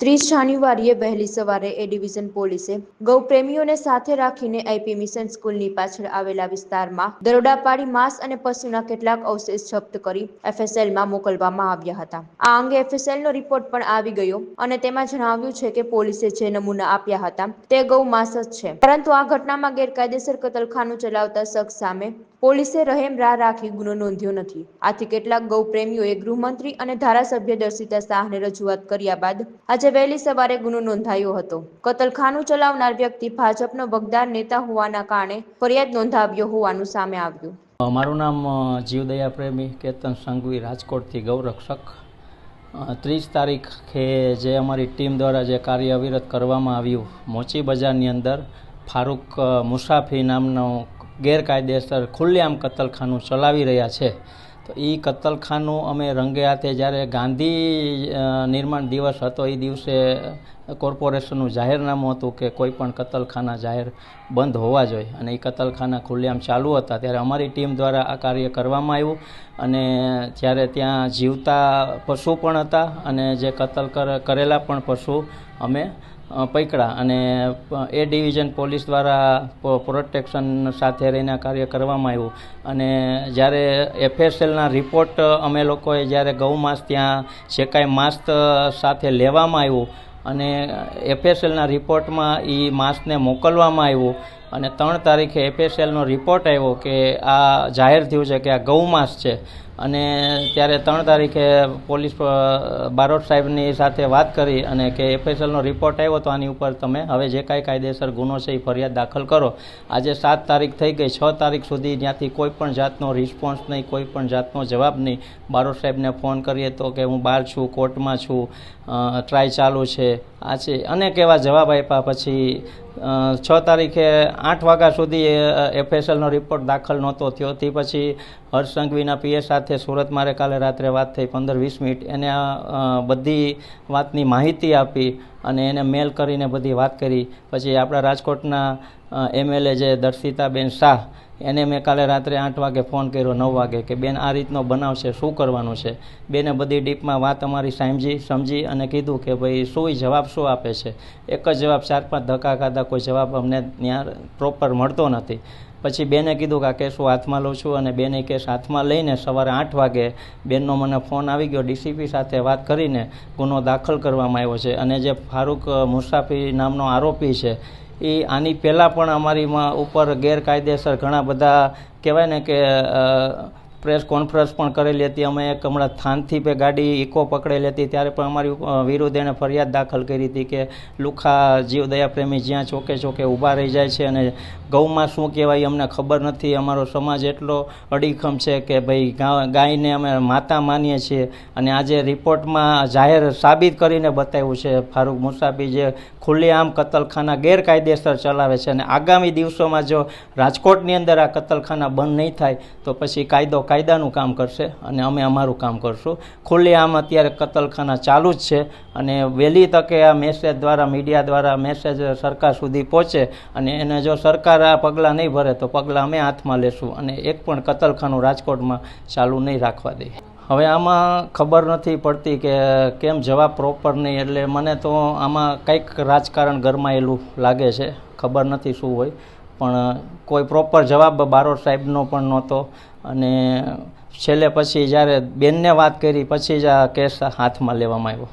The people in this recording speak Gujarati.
ત્રીસ જાન્યુઆરીએ વહેલી સવારે એ ડિવિઝન પોલીસે ગૌપ્રેમીઓને સાથે રાખીને આઈપી મિશન સ્કૂલની પાછળ આવેલા વિસ્તારમાં દરોડા પાડી માંસ અને પશુના કેટલાક અવશેષ જપ્ત કરી એફએસએલમાં મોકલવામાં આવ્યા હતા. આ અંગે એફએસએલનો રિપોર્ટ પણ આવી ગયો અને તેમાં જણાવ્યું છે કે પોલીસે જે નમૂના આપ્યા હતા તે ગૌ માંસ જ છે. પરંતુ આ ઘટનામાં ગેરકાયદેસર કતલખાનું ચલાવતા શખ્સ સામે પોલીસે રહેમ રાહ રાખી ગુનો નોંધ્યો નથી. આથી કેટલાક ગૌપ્રેમીઓએ ગૃહમંત્રી અને ધારાસભ્ય દર્શિતા શાહને રજૂઆત કર્યા બાદ આજે વહેલી સવારે ગુનો નોંધાયો હતો. કતલખાનું ચલાવનાર વ્યક્તિ ભાજપનો વગદાર નેતા હોવાના કારણે ફરિયાદ નોંધાવ્યો હોવાનું સામે આવ્યું. મારું નામ જીવદયા પ્રેમી કેતન સંઘવી રાજકોટથી ગૌરક્ષક. ત્રીસ તારીખે જે અમારી ટીમ દ્વારા જે કાર્ય અવિરત કરવામાં આવ્યું, મોચી બજારની અંદર ફારૂક મુસાફી નામનો ગેરકાયદેસર ખુલ્લેઆમ કતલખાનું ચલાવી રહ્યા છે. તો એ કતલખાનું અમે રંગે હાથે જ્યારે ગાંધી નિર્માણ દિવસ હતો એ દિવસે કોર્પોરેશનનું જાહેરનામું હતું કે કોઈ પણ કતલખાના જાહેર બંધ હોવા જોઈએ. અને એ કતલખાના ખુલ્લેઆમ ચાલુ હતા. ત્યારે અમારી ટીમ દ્વારા આ કાર્ય કરવામાં આવ્યું. અને જ્યારે ત્યાં જીવતા પશુ પણ હતા અને જે કતલ કરેલા પણ પશુ અમે પકડ્યા અને એ ડિવિઝન પોલીસ દ્વારા પ્રોટેક્શન સાથે રહીને કાર્ય કરવામાં આવ્યું. અને જ્યારે એફએસએલના રિપોર્ટ અમે લોકોએ જ્યારે ગૌમાંસ ત્યાં જે કાંઈ માંસ સાથે લેવામાં આવ્યું અને એફએસએલના રિપોર્ટમાં એ માંસને મોકલવામાં આવ્યું અને ત્રણ તારીખે એપીએસએલનો રિપોર્ટ આવ્યો કે આ જાહેર થયું છે કે આ ગૌમાંસ છે. અને ત્યારે ત્રણ તારીખે પોલીસ બારોટ સાહેબની સાથે વાત કરી અને કે એફએસએલનો રિપોર્ટ આવ્યો તો આની ઉપર તમે હવે જે કાંઈ કાયદેસર ગુનો છે એ ફરિયાદ દાખલ કરો. આજે સાત તારીખ થઈ ગઈ, છ તારીખ સુધી ત્યાંથી કોઈ પણ જાતનો રિસ્પોન્સ નહીં, કોઈ પણ જાતનો જવાબ નહીં. બારોટ સાહેબને ફોન કરીએ તો કે હું બહાર છું, કોર્ટમાં છું ટ્રાય ચાલુ છે, આ છે. અનેક એવા જવાબ આપ્યા પછી છ તારીખે આઠ વાગ્યા સુધી એફએસએલનો રિપોર્ટ દાખલ નહોતો થયો. તે પછી હર્ષ સંઘવીના પીએ સાથે સુરત મારે કાલે રાત્રે વાત થઈ, પંદર વીસ મિનિટ. એને બધી વાતની માહિતી આપી. અને એને મેલ કરીને બધી વાત કરી. પછી આપણા રાજકોટના એમએલએ જે દર્શિતાબેન શાહ, એને મેં કાલે રાત્રે આઠ વાગે ફોન કર્યો, નવ વાગે, કે બેન આ રીતનો બનાવ છે, શું કરવાનું છે? બેને બધી ડીપમાં વાત અમારી સાંભળી, સમજી અને કીધું કે ભાઈ શું જવાબ શું આપે છે? એક જ જવાબ, ચાર પાંચ ધક્કા ખાધા, કોઈ જવાબ અમને ત્યાં પ્રોપર મળતો નથી. પછી બેને કીધું કે આ કેસ હું હાથમાં લઉં છું અને બેને કેસ હાથમાં લઈને સવારે આઠ વાગે બેનનો મને ફોન આવી ગયો ડીસીપી સાથે વાત કરીને ગુનો દાખલ કરવામાં આવ્યો છે. અને જે ફારૂક મુસાફી નામનો આરોપી છે, એ આની પહેલાં પણ અમારીમાં ઉપર ગેરકાયદેસર ઘણા બધા કહેવાય ને કે પ્રેસ કોન્ફરન્સ પણ કરેલી હતી. અમે એક હમણાં થાનથી પે ગાડી ઇકો પકડેલી હતી. ત્યારે પણ અમારી વિરુદ્ધ એણે ફરિયાદ દાખલ કરી હતી કે લુખા જીવદયા પ્રેમી જ્યાં ચોકે ચોકે ઊભા રહી જાય છે અને ગૌમાં શું કહેવાય અમને ખબર નથી. અમારો સમાજ એટલો અડીખમ છે કે ભાઈ ગાયને અમે માતા માનીએ છીએ. અને આજે રિપોર્ટમાં જાહેર સાબિત કરીને બતાવ્યું છે, ફારૂક મુસાફી જે ખુલ્લેઆમ કતલખાના ગેરકાયદેસર ચલાવે છે. અને આગામી દિવસોમાં જો રાજકોટની અંદર આ કતલખાના બંધ નહીં થાય, તો પછી કાયદો કાયદાનું કામ કરશે અને અમે અમારું કામ કરશું. ખુલ્લેઆમ અત્યારે કતલખાના ચાલુ જ છે અને વહેલી તકે આ મેસેજ દ્વારા મીડિયા દ્વારા મેસેજ સરકાર સુધી પહોંચે અને એને જો સરકાર આ પગલાં નહીં ભરે તો પગલાં અમે હાથમાં લેશું અને એક પણ કતલખાનું રાજકોટમાં ચાલુ નહીં રાખવા દઈએ. હવે આમાં ખબર નથી પડતી કે કેમ જવાબ પ્રોપર નહીં એટલે મને તો આમાં કંઈક રાજકારણ ગરમાયેલું લાગે છે. ખબર નથી શું હોય. પણ કોઈ પ્રોપર જવાબ બારોટ સાહેબનો પણ નહોતો. અને છેલ્લે પછી જ્યારે બેનને વાત કરી, પછી જ આ કેસ હાથમાં લેવામાં આવ્યો.